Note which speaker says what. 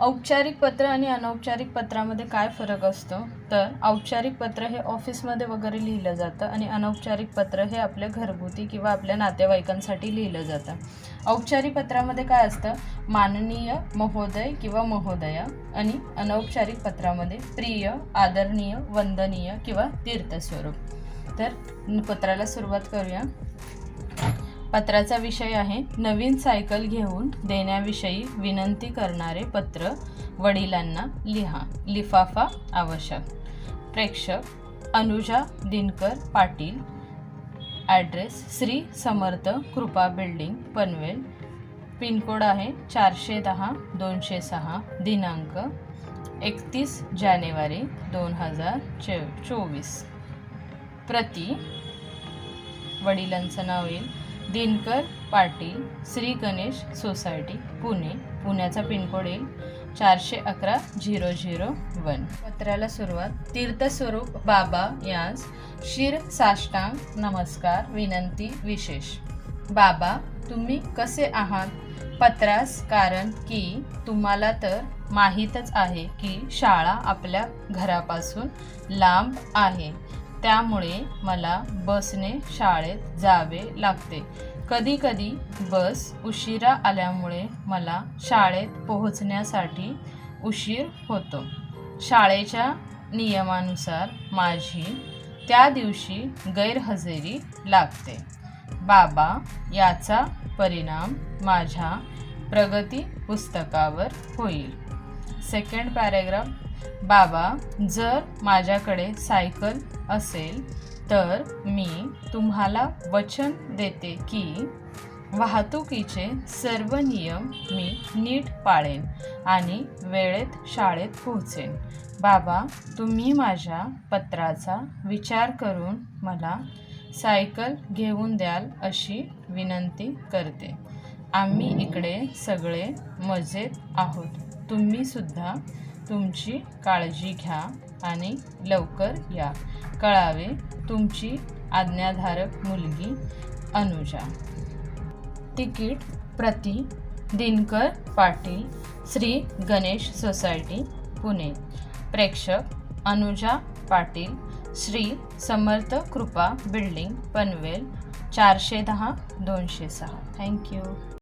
Speaker 1: औपचारिक पत्र आणि अनौपचारिक पत्रामध्ये काय फरक असतो? तर औपचारिक पत्र हे ऑफिसमध्ये वगैरे लिहिलं जातं आणि अनौपचारिक पत्र हे आपल्या घरगुती किंवा आपल्या नातेवाईकांसाठी लिहिलं जातं. औपचारिक पत्रामध्ये काय असतं? माननीय महोदय किंवा महोदया आणि अनौपचारिक पत्रामध्ये प्रिय आदरणीय वंदनीय किंवा तीर्थस्वरूप तर पत्राला सुरुवात करूया. पत्राचा विषय आहे नवीन सायकल घेऊन देण्याविषयी विनंती करणारे पत्र वडिलांना लिहा. लिफाफा आवश्यक. प्रेक्षक Anuja Dinkar Patil. Address Shri Samarth Krupa building Panvel. Pin code आहे चारशे दहा दोनशे सहा दिनांक एकतीस जानेवारी दोन हजार चो चोवीस. प्रति वडिलांचं नाव येईल. दिनकर पाटील श्री गणेश सोसायटी पुणे. पुण्याचा पिनकोड येईल चारशे अकरा झिरो झिरो वन. पत्राला सुरुवात. तीर्थस्वरूप बाबा यास शिर साष्टांग नमस्कार विनंती विशेष. बाबा तुम्ही कसे आहात? पत्रास कारण की तुम्हाला तर माहीतच आहे की शाळा आपल्या घरापासून लांब आहे. त्यामुळे मला बसने शाळेत जावे लागते. कधीकधी बस उशिरा आल्यामुळे मला शाळेत पोहोचण्यासाठी उशीर होतो. शाळेच्या नियमानुसार माझी त्या दिवशी गैरहजेरी लागते. बाबा याचा परिणाम माझ्या प्रगती पुस्तकावर होईल. सेकंड पॅरेग्राफ बाबा जर माझ्याकडे सायकल असेल तर मी तुम्हाला वचन देते की वाहतुकीचे सर्व नियम मी नीट पाळेन आणि वेळेत शाळेत पोहोचेन. बाबा तुम्ही माझ्या पत्राचा विचार करून मला सायकल घेऊन द्याल अशी विनंती करते. आम्ही इकडे सगळे मजेत आहोत. तुम्हीसुद्धा तुमची काळजी घ्या आणि लवकर या. कळावे तुमची आज्ञाधारक मुलगी अनुजा. तिकीट प्रति दिनकर पाटील श्री गणेश सोसायटी पुणे. प्रेक्षक अनुजा पाटील श्री समर्थ कृपा बिल्डिंग पनवेल चारशे दहा दोनशे सहा. थँक्यू.